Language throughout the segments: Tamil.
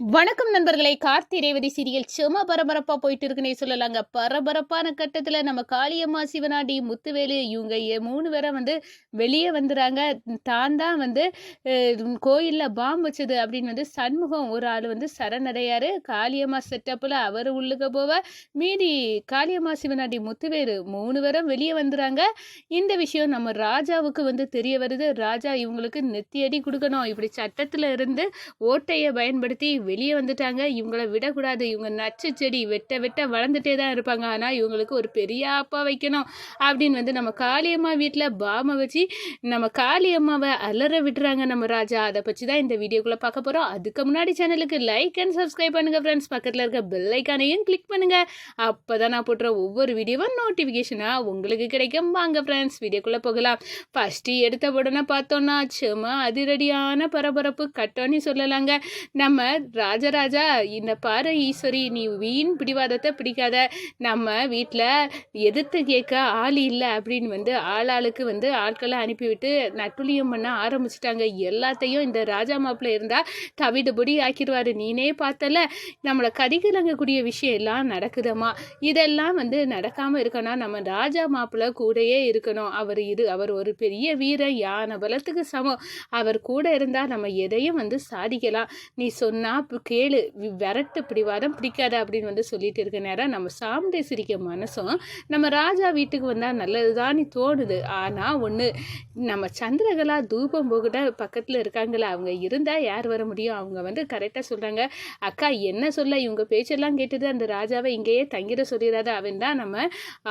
வணக்கம் நண்பர்களே. கார்த்தி ரேவதி சீரியல் செம பரபரப்பா போயிட்டு இருக்குன்னே சொல்லலாங்க. பரபரப்பான கட்டத்துல நம்ம காளியம்மா சிவனாடி முத்துவேலு இவங்க மூணு பேரை வந்து வெளியே வந்துறாங்க. தான் தான் வந்து கோயிலில் கோயில்ல பாம்பு வச்சது அப்படின்னு வந்து சண்முகம் ஒரு ஆள் வந்து சரணடையாரு. காளியம்மா செட்டப்ல அவர் உள்ளுக்க போவ. மீதி காளியம்மா சிவனாடி முத்துவேலு மூணு பேரும் வெளியே வந்துறாங்க. இந்த விஷயம் நம்ம ராஜாவுக்கு வந்து தெரிய வருது. ராஜா இவங்களுக்கு நெத்தியடி கொடுக்கணும். இப்படி சட்டத்துல இருந்து ஓட்டையை பயன்படுத்தி வெளியே வந்துட்டாங்க. இவங்கள விடக்கூடாது. இவங்க நச்சு செடி வெட்ட வெட்ட வளர்ந்துட்டே தான் இருப்பாங்க. ஆனால் இவங்களுக்கு ஒரு பெரிய அப்பா வைக்கணும் அப்படின்னு வந்து நம்ம காளியம்மா வீட்டில் பாமை வச்சு நம்ம காளியம்மாவை அலற விட்டுறாங்க நம்ம ராஜா. அதை பற்றி தான் இந்த வீடியோக்குள்ளே பார்க்க போகிறோம் அதுக்கு முன்னாடி சேனலுக்கு லைக் அண்ட் சப்ஸ்கிரைப் பண்ணுங்கள் ஃப்ரெண்ட்ஸ் பக்கத்தில் இருக்க பெல் ஐக்கானையும் கிளிக் பண்ணுங்கள் அப்போ தான் நான் போட்டுற ஒவ்வொரு வீடியோவும் நோட்டிஃபிகேஷனாக உங்களுக்கு கிடைக்கும். வாங்க ஃப்ரெண்ட்ஸ் வீடியோக்குள்ளே போகலாம். ஃபஸ்ட்டு எடுத்த உடனே பார்த்தோன்னா சும்மா அதிரடியான பரபரப்பு. கட்டோன்னு சொல்லலாங்க. நம்ம ராஜராஜா இந்த பாரு ஈஸ்வரி நீ வீண் பிடிவாதத்தை பிடிக்காத. நம்ம வீட்டில் எதிர்த்து கேட்க ஆள் இல்லை. அப்படின்னு வந்து ஆளாளுக்கு வந்து ஆட்களை அனுப்பிவிட்டு நட்டுளியம் பண்ண ஆரம்பிச்சிட்டாங்க. எல்லாத்தையும் இந்த ராஜா மாப்பிள்ள இருந்தால் தவிடுபடி ஆக்கிடுவாரு நீனே பார்த்தல நம்மளை கதிகலங்கக்கூடிய விஷயம் எல்லாம் நடக்குதம்மா. இதெல்லாம் வந்து நடக்காமல் இருக்கணும் நம்ம ராஜா மாப்பிள்ள கூடயே இருக்கணும். அவர் இது அவர் ஒரு பெரிய வீரன் யானை பலத்துக்கு சமம். அவர் கூட இருந்தால் நம்ம எதையும் வந்து சாதிக்கலாம். நீ சொன்னால் கேளு வி- விரட்டு பிடிவாதம் பிடிக்காத அப்படின்னு வந்து சொல்லிட்டு இருக்க நேரம் நம்ம சாமுண்டை சிரிக்க மனசும் நம்ம ராஜா வீட்டுக்கு வந்தால் நல்லதுதான் தோணுது. ஆனால் ஒன்று நம்ம சந்திரகலா தூபம் போகிட்ட பக்கத்தில் இருக்காங்களா அவங்க இருந்தால் யார் வர முடியும்? அவங்க வந்து கரெக்டாக சொல்கிறாங்க அக்கா என்ன சொல்ல? இவங்க பேச்செல்லாம் கேட்டது அந்த ராஜாவை இங்கேயே தங்கிட சொல்லிடாத அவன் தான் நம்ம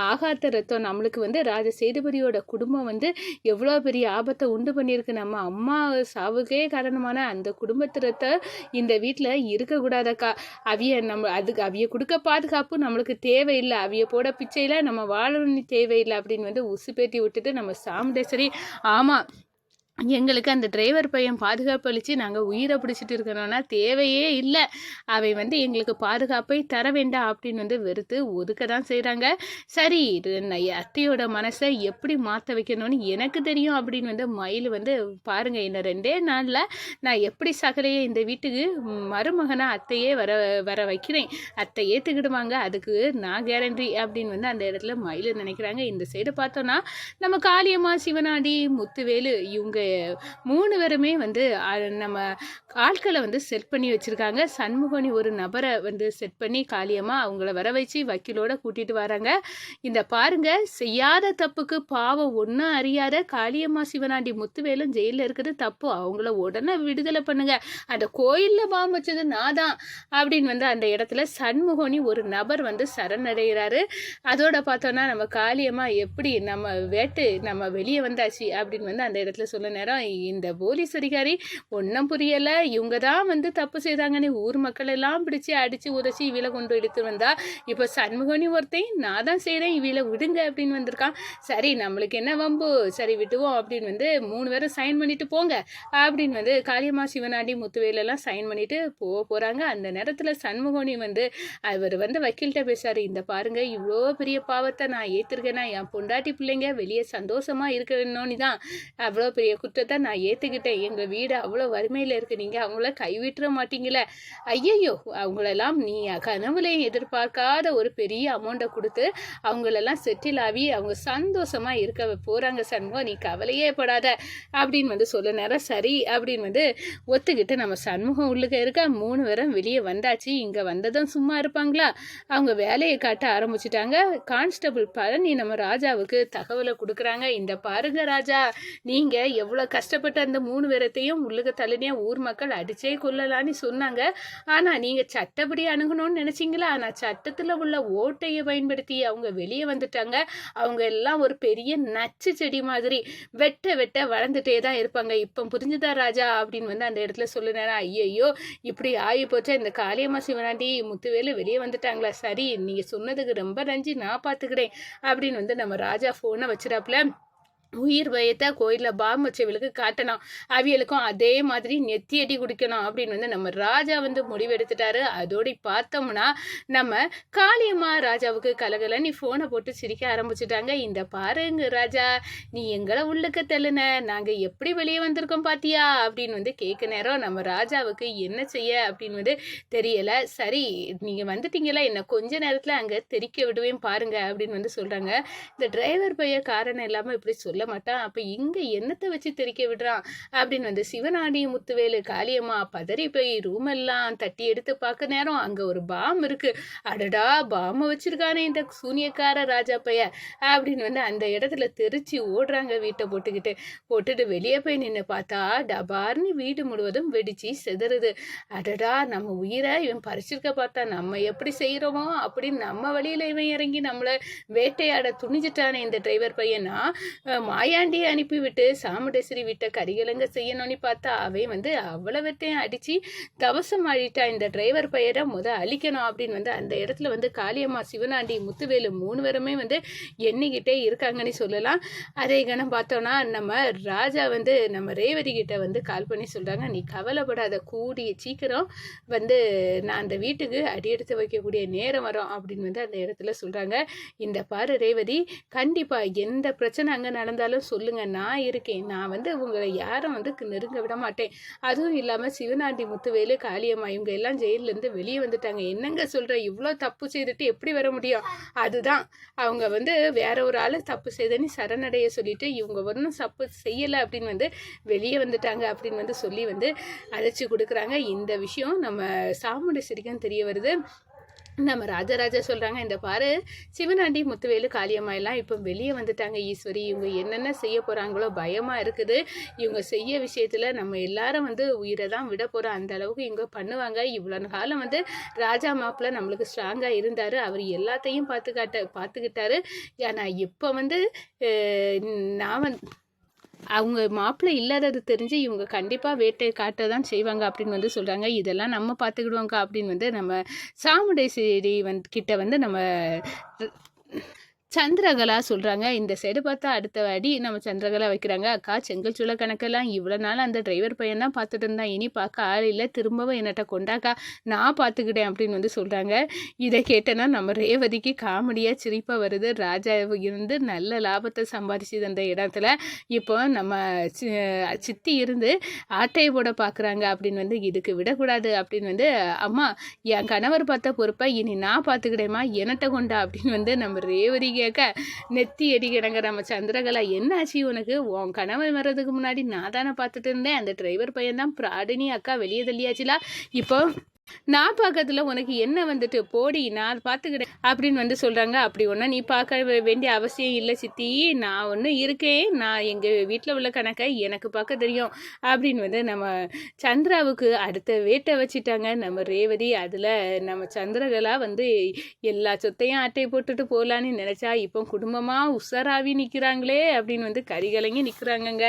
ஆகாத்த ரத்தம். நம்மளுக்கு வந்து ராஜ சேதுபதியோட குடும்பம் வந்து எவ்வளோ பெரிய ஆபத்தை உண்டு பண்ணியிருக்கு. நம்ம அம்மா சாவுக்கே காரணமான அந்த குடும்பத்திரத்தை இந்த வீட்டில் இருக்கக்கூடாதக்கா. அவிய நம்ம அதுக்கு அவிய கொடுக்க பாதுகாப்பு நம்மளுக்கு தேவையில்லை. அவிய போட பிச்சையில் நம்ம வாழணும் தேவையில்லை அப்படின்னு வந்து உசுப்பேத்தி விட்டுட்டு நம்ம சாமுண்டேஸ்வரி ஆமாம் எங்களுக்கு அந்த டிரைவர் பையன் பாதுகாப்பு அளித்து நாங்கள் உயிரை பிடிச்சிட்டு இருக்கணும்னா தேவையே இல்லை. அவை வந்து எங்களுக்கு பாதுகாப்பை தர வேண்டாம் அப்படின்னு வந்து வெறுத்து ஒதுக்க தான் செய்கிறாங்க சரி இது நான் அத்தையோட மனசை எப்படி மாற்ற வைக்கணும்னு எனக்கு தெரியும் அப்படின்னு வந்து மயில் வந்து பாருங்கள் இன்னும் ரெண்டே நாளில் நான் எப்படி சகலையே இந்த வீட்டுக்கு மருமகனாக அத்தையே வர வர வைக்கிறேன். அத்தை ஏற்றுக்கிடுவாங்க அதுக்கு நான் கேரண்டி அப்படின்னு வந்து அந்த இடத்துல மயில் நினைக்கிறாங்க. இந்த சைடு பார்த்தோன்னா நம்ம காளியம்மா சிவனாடி முத்துவேலு இவங்க மூணு பேருமே வந்து நம்ம ஆட்களை வந்து செட் பண்ணி வச்சுருக்காங்க. சண்முகனி ஒரு நபரை வந்து செட் பண்ணி காளியம்மா அவங்கள வர வச்சு வக்கீலோட கூட்டிகிட்டு வராங்க. இந்த பாருங்க செய்யாத தப்புக்கு பாவம் ஒன்றும் அறியாத காளியம்மா சிவனாண்டி முத்துவேலும் ஜெயிலில் இருக்கிறது தப்பு அவங்கள உடனே விடுதலை பண்ணுங்க. அந்த கோயிலில் பாம் வச்சது நான் தான் அப்படின்னு வந்து அந்த இடத்துல சண்முகனி ஒரு நபர் வந்து சரணடைகிறாரு. அதோட பார்த்தோன்னா நம்ம காளியம்மா எப்படி நம்ம வேட்டு நம்ம வெளியே வந்தாச்சு அப்படின்னு வந்து அந்த இடத்துல சொல்ல நேரம். இந்த போலீஸ் அதிகாரி ஒன்றும் புரியலை. இவங்க தான் வந்து தப்பு செய்தாங்கன்னு ஊர் மக்கள் எல்லாம் பிடிச்சி அடித்து உதச்சி இவில கொண்டு எடுத்து வந்தா. இப்போ சண்முகனி ஒருத்தையும் நான் தான் செய்கிறேன் இவில விடுங்க அப்படின்னு வந்திருக்கான். சரி நம்மளுக்கு என்ன வம்பு? சரி விட்டுவோம் அப்படின்னு வந்து மூணு பேரும் சைன் பண்ணிட்டு போங்க அப்படின்னு வந்து காளியம்மா சிவனாண்டி முத்துவேலெல்லாம் சைன் பண்ணிட்டு போக போகிறாங்க அந்த நேரத்தில் சண்முகனி வந்து அவர் வந்து வக்கீல்கிட்ட பேசுறாரு. இந்த பாருங்க இவ்வளோ பெரிய பாவத்தை நான் ஏற்றிருக்கேன்னா என் பொண்டாட்டி பிள்ளைங்க வெளியே சந்தோஷமாக இருக்கணும்னு தான். அவ்வளோ பெரிய குற்றத்தை நான் ஏற்றுக்கிட்டேன் எங்கள் வீடு அவ்வளோ வறுமையில் இருக்குது நீங்கள் அவங்கள கைவிட்டுற மாட்டீங்களே. ஐயையோ அவங்களெல்லாம் நீ கனவுலையும் எதிர்பார்க்காத ஒரு பெரிய அமௌண்ட்டை கொடுத்து அவங்களெல்லாம் செட்டில் ஆகி அவங்க சந்தோஷமாக இருக்க போகிறாங்க சண்முகம் நீ கவலையே படாத. அப்படின்னு வந்து சொல்ல நேரம் சரி அப்படின்னு வந்து ஒத்துக்கிட்டு நம்ம சண்முகம் உள்ளுக்க இருக்க மூணு பேரும் வெளியே வந்தாச்சு. இங்கே வந்ததும் சும்மா இருப்பாங்களா? அவங்க வேலையை காட்ட ஆரம்பிச்சிட்டாங்க. கான்ஸ்டபிள் பழனி நம்ம ராஜாவுக்கு தகவலை கொடுக்குறாங்க. இந்த பாருங்க ராஜா நீங்கள் எவ்வளோ அவ்வளோ கஷ்டப்பட்டு அந்த மூணு பேரத்தையும் உள்ளுக தள்ளினியாக ஊர் மக்கள் அடிச்சே கொள்ளலான்னு சொன்னாங்க. ஆனால் நீங்கள் சட்டப்படி அணுகணும்னு நினச்சிங்களா? ஆனால் சட்டத்தில் உள்ள ஓட்டையை பயன்படுத்தி அவங்க வெளியே வந்துட்டாங்க. அவங்க எல்லாம் ஒரு பெரிய நச்சு செடி மாதிரி வெட்ட வெட்ட வளர்ந்துட்டே தான் இருப்பாங்க. இப்போ புரிஞ்சுதா ராஜா அப்படின்னு வந்து அந்த இடத்துல சொல்லுனாரா. ஐயையோ இப்படி ஆகி போச்சா? இந்த காளியம்மா சிவனாண்டி முத்துவேலு வெளியே வந்துட்டாங்களா? சரி நீங்கள் சொன்னதுக்கு ரொம்ப நன்றி. நான் பார்த்துக்கிறேன் அப்படின்னு வந்து நம்ம ராஜா ஃபோனை வச்சிடாப்புல உயிர் பயத்தை கோயிலில் பாம் வச்சவளுக்கு காட்டணும். அவியலுக்கும் அதே மாதிரி நெத்தி அடி குடிக்கணும் அப்படின்னு வந்து நம்ம ராஜா வந்து முடிவெடுத்துட்டாரு. அதோடு பார்த்தோம்னா நம்ம காளியம்மா ராஜாவுக்கு கலகல நீ ஃபோனை போட்டு சிரிக்க ஆரம்பிச்சிட்டாங்க. இந்த பாருங்க ராஜா நீ எங்களை உள்ளுக்க தள்ளுன நாங்கள் எப்படி வெளியே வந்திருக்கோம் பாத்தியா? அப்படின்னு வந்து கேட்க நேரம் நம்ம ராஜாவுக்கு என்ன செய்ய அப்படின்னு வந்து தெரியலை. சரி நீங்கள் வந்துட்டீங்களா என்ன கொஞ்ச நேரத்தில் அங்கே தெரிக்க விடுவேன் பாருங்க அப்படின்னு வந்து சொல்கிறாங்க இந்த டிரைவர் பைய காரணம் இல்லாமல் இப்படி சொல்ல மாட்டான் அப்போ இங்கே என்னத்தை வச்சு தெரிக்க விடுறான் அப்படின்னு வந்து சிவனாடி முத்துவேலு காளியம்மா பதறி போய் ரூம் எல்லாம் தட்டி எடுத்து பார்க்க நேரம் அங்கே ஒரு பாம் இருக்கு. அடடா பாம்பை வச்சிருக்கானே இந்த சூனியக்கார ராஜா பைய. அப்படின்னு வந்து அந்த இடத்துல தெரிச்சு ஓடுறாங்க வீட்டை போட்டுக்கிட்டு. போட்டுட்டு வெளியே போய் நின்று பார்த்தா டபார்னு வீடு முழுவதும் வெடிச்சு செதறுது. அடடா நம்ம உயிரை இவன் பறிச்சிருக்க பார்த்தா நம்ம எப்படி செய்கிறோமோ அப்படின்னு நம்ம வழியில் இவன் இறங்கி நம்மளை வேட்டையாட துணிஞ்சிட்டானே இந்த டிரைவர் பையனா? மாயாண்டியை அனுப்பிவிட்டு சாமுண்டேஸ்வரி விட்ட கரிகலங்க செய்யணும்னு பார்த்தா அவன் வந்து அவ்வளவத்தையும் அடித்து தவசம் ஆழிட்டா இந்த டிரைவர் பெயரை முத அழிக்கணும் அப்படின்னு வந்து அந்த இடத்துல வந்து காளியம்மா சிவனாண்டி முத்துவேலு மூணு பேருமே வந்து எண்ணிக்கிட்டே இருக்காங்கன்னு சொல்லலாம். அதே கணம் பார்த்தோன்னா நம்ம ராஜா வந்து நம்ம ரேவதி கிட்ட வந்து கால் பண்ணி சொல்கிறாங்க நீ கவலைப்படாத கூடிய சீக்கிரம் வந்து நான் அந்த வீட்டுக்கு அடி எடுத்து வைக்கக்கூடிய நேரம் வரும் அப்படின்னு வந்து அந்த இடத்துல சொல்கிறாங்க இந்த பாரு ரேவதி கண்டிப்பாக எந்த பிரச்சனை அங்கே நடந்து இருந்தாலும் சொல்லுங்கள் நான் இருக்கேன். நான் வந்து உங்களை யாரும் வந்து நெருங்க விட மாட்டேன். அதுவும் இல்லாமல் சிவனாண்டி முத்துவேலு காளியம்மா இவங்க எல்லாம் ஜெயிலேருந்து வெளியே வந்துட்டாங்க. என்னங்க சொல்கிற இவ்வளோ தப்பு செய்துட்டு எப்படி வர முடியும்? அதுதான். அவங்க வந்து வேற ஒரு ஆள் தப்பு செய்தேன்னு சரணடைய சொல்லிட்டு இவங்க ஒன்றும் தப்பு செய்யலை அப்படின்னு வந்து வெளியே வந்துட்டாங்க அப்படின்னு வந்து சொல்லி வந்து அழைச்சி கொடுக்குறாங்க. இந்த விஷயம் நம்ம சாமுண்டேஸ்வரிக்கும் தெரிய வருது. நம்ம ராஜராஜா சொல்கிறாங்க இந்த பாரு சிவனாண்டி முத்துவேலு காளியம்மா எல்லாம் இப்போ வெளியே வந்துட்டாங்க ஈஸ்வரி. இவங்க என்னென்ன செய்ய போகிறாங்களோ பயமாக இருக்குது. இவங்க செய்ய விஷயத்தில் நம்ம எல்லாரும் வந்து உயிரை தான் விட போகிறோம் அந்த அளவுக்கு இவங்க பண்ணுவாங்க. இவ்வளோ காலம் வந்து ராஜா மாப்பிள்ள நம்மளுக்கு ஸ்ட்ராங்காக இருந்தார். அவர் எல்லாத்தையும் பார்த்துக்காட்ட பார்த்துக்கிட்டாரு. ஆனால் இப்போ வந்து நான் வந்து அவங்க மாப்பிள்ளை இல்லாதது தெரிஞ்சு இவங்க கண்டிப்பாக வேட்டை காட்ட தான் செய்வாங்க அப்படின்னு வந்து சொல்கிறாங்க இதெல்லாம் நம்ம பார்த்துக்கிடுவோங்க அப்படின்னு வந்து நம்ம சாமுண்டேஸ்வரி வந்து கிட்ட வந்து நம்ம சந்திரகலா சொல்கிறாங்க இந்த சைடு பார்த்தா அடுத்த வாடி நம்ம சந்திரகலா வைக்கிறாங்க. அக்கா செங்கல் சூழல் கணக்கெல்லாம் இவ்வளோ நாள் அந்த டிரைவர் பையன் தான் பார்த்துட்டு இருந்தான். இனி பார்க்க ஆள் இல்லை. திரும்பவும் என்னட்ட கொண்டாக்கா நான் பார்த்துக்கிட்டேன் அப்படின்னு வந்து சொல்கிறாங்க இதை கேட்டேன்னா நம்ம ரேவதிக்கு காமெடியாக சிரிப்பாக வருது. ராஜா இருந்து நல்ல லாபத்தை சம்பாதிச்சு அந்த இடத்துல. இப்போ நம்ம சித்தி இருந்து ஆட்டையை போட பார்க்குறாங்க அப்படின்னு வந்து இதுக்கு விடக்கூடாது அப்படின்னு வந்து அம்மா என் கணவர் பார்த்த பொறுப்பை இனி நான் பார்த்துக்கிட்டேம்மா என்னட்ட கொண்டா அப்படின்னு வந்து நம்ம ரேவதிக்கு கேட்க நெத்தி அடிக்கிறாங்க நம்ம சந்திரகலா. என்ன ஆச்சு உனக்கு? உன் கணவன் வர்றதுக்கு முன்னாடி நான் தானே பார்த்துட்டு இருந்தேன். அந்த டிரைவர் பையன் தான் பிராடினி அக்கா வெளியே தள்ளியாச்சுலா. இப்போ நான் பார்க்கறதுல உனக்கு என்ன வந்துட்டு? போடி நான் பார்த்துக்கிட்டேன் அப்படின்னு வந்து சொல்கிறாங்க அப்படி ஒன்றும் நீ பார்க்க வேண்டிய அவசியம் இல்லை சித்தி. நான் ஒன்று இருக்கேன். நான் எங்கள் வீட்டில் உள்ள கணக்கை எனக்கு பார்க்க தெரியும். அப்படின்னு வந்து நம்ம சந்திராவுக்கு அடுத்த வேட்டை வச்சுட்டாங்க. நம்ம ரேவதி அதில் நம்ம சந்திரகலா வந்து எல்லா சொத்தையும் அட்டை போட்டுட்டு போகலான்னு நினச்சா இப்போ குடும்பமாக உஷாராவி நிற்கிறாங்களே அப்படின்னு வந்து கரிகலங்கி நிற்கிறாங்கங்க